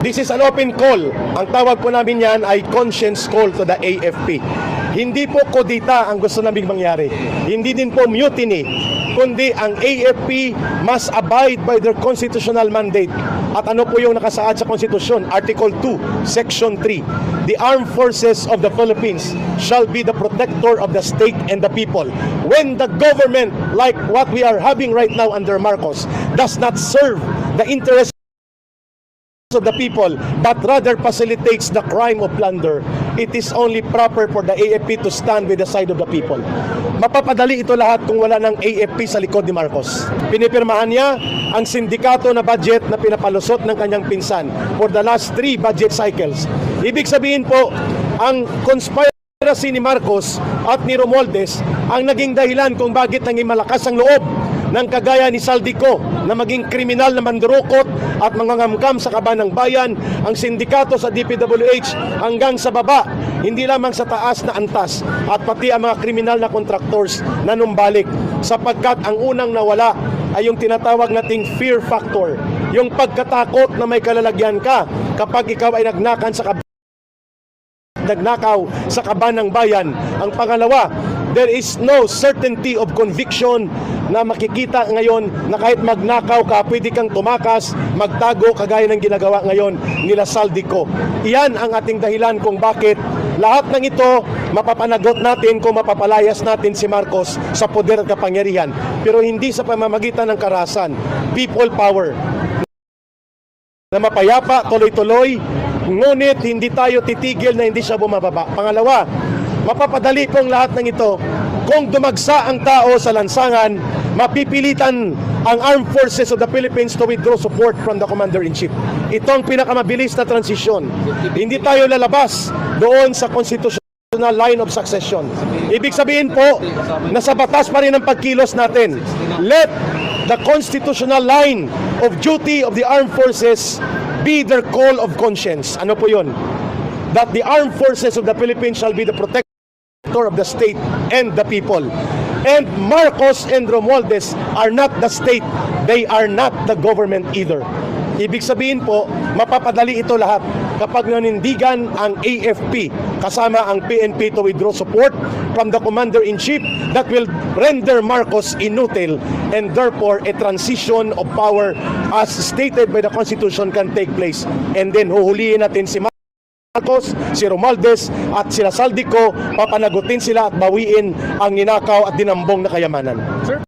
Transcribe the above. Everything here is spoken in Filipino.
This is an open call. Ang tawag po namin yan ay conscience call to the AFP. Hindi po kodita ang gusto naming mangyari. Hindi din po mutiny. Kundi ang AFP must abide by their constitutional mandate. At ano po yung nakasaad sa konstitusyon? Article 2, Section 3. The armed forces of the Philippines shall be the protector of the state and the people. When the government, like what we are having right now under Marcos, does not serve the interest of the people but rather facilitates the crime of plunder, it is only proper for the AFP to stand with the side of the people. Mapapadali ito lahat kung wala ng AFP sa likod ni Marcos. Pinipirmahan niya ang sindikato na budget na pinapalusot ng kanyang pinsan for the last three budget cycles. Ibig sabihin po, ang conspiracy ni Marcos at ni Romualdez ang naging dahilan kung bakit naging malakas ang loob ng kagaya ni Saldico na maging kriminal na mandurukot at mangangamkam sa kaban ng bayan ang sindikato sa DPWH hanggang sa baba, hindi lamang sa taas na antas at pati ang mga kriminal na contractors na numbalik sapagkat ang unang nawala ay yung tinatawag nating fear factor, yung pagkatakot na may kalalagyan ka kapag ikaw ay nagnakan sa kab- nagnakaw sa kaban ng bayan. Ang pangalawa, there is no certainty of conviction na makikita ngayon na kahit magnakaw ka, pwede kang tumakas, magtago kagaya ng ginagawa ngayon nila Saldico. Iyan ang ating dahilan kung bakit lahat ng ito mapapanagot natin kung mapapalayas natin si Marcos sa poder at kapangyarihan. Pero hindi sa pamamagitan ng karasan. People power na mapayapa, tuloy-tuloy, ngunit hindi tayo titigil na hindi siya bumababa. Pangalawa, mapapadali pong lahat ng ito kung dumagsa ang tao sa lansangan, mapipilitan ang Armed Forces of the Philippines to withdraw support from the Commander-in-Chief. Ito ang pinakamabilis na transisyon. Hindi tayo lalabas doon sa constitutional line of succession. Ibig sabihin po, nasa batas pa rin ang pagkilos natin. Let the constitutional line of duty of the armed forces be their call of conscience. Ano po yun? That the armed forces of the Philippines shall be the protector of the state and the people. And Marcos and Romualdez are not the state. They are not the government either. Ibig sabihin po, mapapadali ito lahat kapag nanindigan ang AFP kasama ang PNP to withdraw support from the Commander-in-Chief that will render Marcos inutile and therefore a transition of power as stated by the Constitution can take place. And then huhulihin natin si Marcos, si Romualdez at sila Saldico, papanagutin sila at bawiin ang ninakaw at dinambong na kayamanan. Sir,